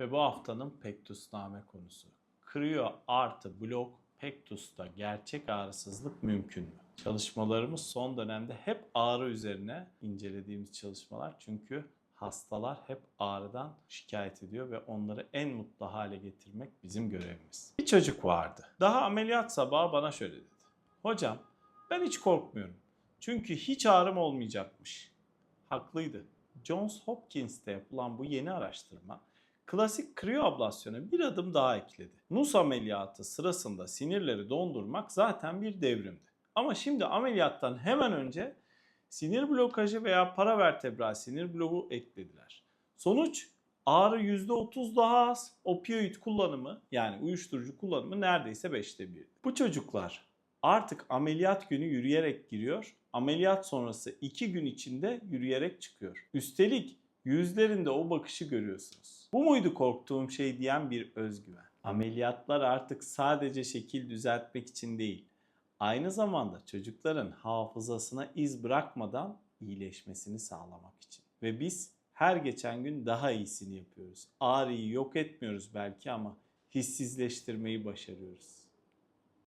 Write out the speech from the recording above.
Ve bu haftanın pektusname konusu. Kriyo artı blok pektusta gerçek ağrısızlık mümkün mü? Çalışmalarımız son dönemde hep ağrı üzerine incelediğimiz çalışmalar. Çünkü hastalar hep ağrıdan şikayet ediyor ve onları en mutlu hale getirmek bizim görevimiz. Bir çocuk vardı. Daha ameliyat sabahı bana şöyle dedi. Hocam ben hiç korkmuyorum. Çünkü hiç ağrım olmayacakmış. Haklıydı. Johns Hopkins'te yapılan bu yeni araştırma klasik kriyoablasyona bir adım daha ekledi. NUS ameliyatı sırasında sinirleri dondurmak zaten bir devrimdi. Ama şimdi ameliyattan hemen önce sinir blokajı veya paravertebral sinir bloğu eklediler. Sonuç ağrı %30 daha az, opioid kullanımı yani uyuşturucu kullanımı neredeyse 5'te 1. Bu çocuklar artık ameliyat günü yürüyerek giriyor, ameliyat sonrası 2 gün içinde yürüyerek çıkıyor. Üstelik yüzlerinde o bakışı görüyorsunuz. Bu muydu korktuğum şey diyen bir özgüven. Ameliyatlar artık sadece şekil düzeltmek için değil, aynı zamanda çocukların hafızasına iz bırakmadan iyileşmesini sağlamak için. Ve biz her geçen gün daha iyisini yapıyoruz. Ağrıyı yok etmiyoruz belki ama hissizleştirmeyi başarıyoruz.